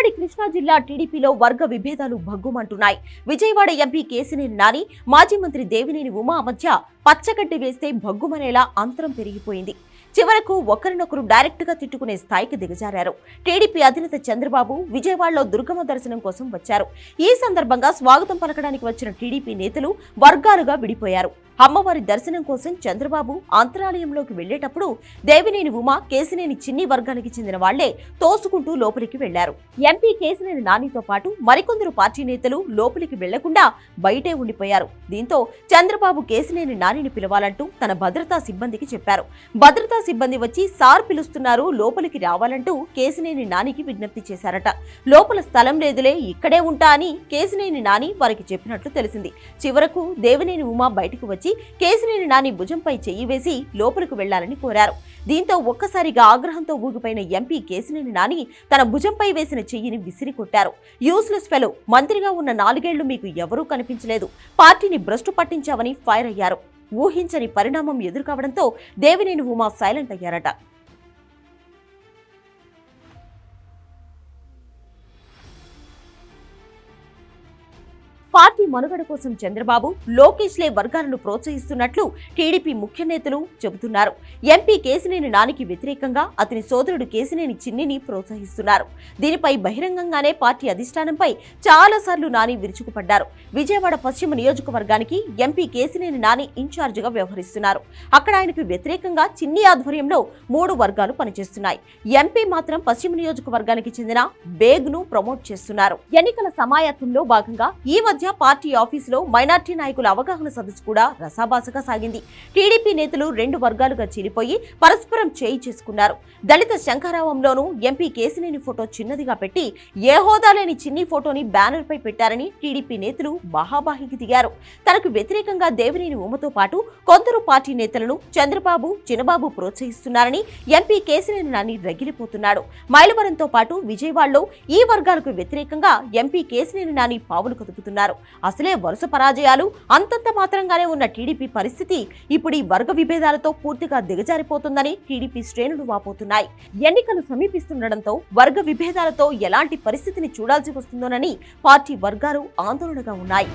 ఉమ్మడి కృష్ణా జిల్లా టీడీపీలో వర్గ విభేదాలు భగ్గుమంటున్నాయి. విజయవాడ ఎంపీ కేసినేని నాని మాజీ మంత్రి దేవినేని ఉమా మధ్య పచ్చగడ్డి వేస్తే భగ్గుమనేలా అంతరం పెరిగిపోయింది. చివరకు ఒకరినొకరు డైరెక్ట్గా తిట్టుకునే స్థాయికి దిగజారారు. టీడీపీ అధినేత చంద్రబాబు విజయవాడలో దుర్గమ్మ దర్శనం కోసం వచ్చారు. ఈ సందర్భంగా స్వాగతం పలకడానికి వచ్చిన టీడీపీ నేతలు వర్గాలుగా విడిపోయారు. అమ్మవారి దర్శనం కోసం చంద్రబాబు అంతరాలయంలోకి వెళ్ళేటప్పుడు దేవినేని ఉమా కేసినేని చిన్ని వర్గానికి చెందిన వాళ్ళే తోసుకుంటూ లోపలికి వెళ్ళారు ఎంపీ కేసినేని నానితో పాటు మరికొందరు పార్టీ నేతలు లోపలికి వెళ్ళకుండా బయటే ఉండిపోయారు. దీంతో చంద్రబాబు కేసినేని నానిని పిలవాలంటూ తన భద్రతా సిబ్బందికి చెప్పారు. భద్రతా సిబ్బంది వచ్చి సార్ పిలుస్తున్నారు లోపలికి రావాలంటూ కేసినేని నానికి విజ్ఞప్తి చేశారట. లోపల స్థలం లేదులే ఇక్కడే ఉంటా అని కేసినేని నాని వారికి చెప్పినట్లు తెలిసింది. చివరకు దేవినేని ఉమా బయటకు వచ్చి కేసినేని నాని భుజంపై చెయ్యి వేసి లోపలికి వెళ్ళాలని కోరారు. దీంతో ఒక్కసారిగా ఆగ్రహంతో ఊగిపోయిన ఎంపీ కేసినేని నాని తన భుజంపై వేసిన చెయ్యిని విసిరి కొట్టారు. యూస్లెస్ ఫెలో మంత్రిగా ఉన్న నాలుగేళ్ళు మీకు ఎవరూ కనిపించలేదు. పార్టీని భ్రష్టు పట్టించావని ఫైర్ అయ్యారు. ఊహించని పరిణామం ఎదురుకావడంతో దేవినేని ఉమా సైలెంట్ అయ్యారట. పార్టీ మనుగడ కోసం చంద్రబాబు లోకేష్లే వర్గాలను ప్రోత్సహిస్తున్నట్లు టీడీపీ ముఖ్య నేతలు చెబుతున్నారు. ఎంపీ కేసినేని నానికి వ్యతిరేకంగా అతని సోదరుడు కేసినేని చిన్నిని ప్రోత్సహిస్తున్నారు. దీనిపై బహిరంగంగానే పార్టీ అధిష్టానంపై చాలాసార్లు నాని విరుచుకుపడ్డారు. విజయవాడ పశ్చిమ నియోజకవర్గానికి ఎంపీ కేసినేని నాని ఇన్ఛార్జిగా వ్యవహరిస్తున్నారు. అక్కడ ఆయనకు వ్యతిరేకంగా చిన్ని ఆధ్వర్యంలో మూడు వర్గాలు పనిచేస్తున్నాయి. ఎంపీ మాత్రం పశ్చిమ నియోజకవర్గానికి చెందిన బేగ్ను ప్రమోట్ చేస్తున్నారు. ఎన్నికల సమాయత్తంలో భాగంగా ఈ మధ్య పార్టీ ఆఫీసులో మైనార్టీ నాయకుల అవగాహన సదస్సు కూడా రసాభాసగా సాగింది. టీడీపీ నేతలు రెండు వర్గాలుగా చీలిపోయి పరస్పరం చేయి చేసుకున్నారు. దళిత శంఖారావంలోనూ ఎంపీ కేసినేని ఫోటో చిన్నదిగా పెట్టి ఏ హోదా లేని చిన్ని ఫోటోని బ్యానర్ పై పెట్టారని టీడీపీ నేతలు మహాబాహికి దిగారు. తనకు వ్యతిరేకంగా దేవినేని ఉమతో పాటు కొందరు పార్టీ నేతలను చంద్రబాబు చినబాబు ప్రోత్సహిస్తున్నారని ఎంపీ కేసినేని నాని రగిలిపోతున్నాడు. మైలవరంతో పాటు విజయవాడలో ఈ వర్గాలకు వ్యతిరేకంగా ఎంపీ కేసినేని నాని పావులు కదుపుతున్నారు. అసలే వరుస పరాజయాలు అంతంత మాత్రంగానే ఉన్న టీడీపీ పరిస్థితి ఇప్పుడు ఈ వర్గ విభేదాలతో పూర్తిగా దిగజారిపోతుందని టీడీపీ శ్రేణులు వాపోతున్నాయి. ఎన్నికలు సమీపిస్తుండటంతో వర్గ విభేదాలతో ఎలాంటి పరిస్థితిని చూడాల్సి వస్తుందోనని పార్టీ వర్గాలు ఆందోళనగా ఉన్నాయి.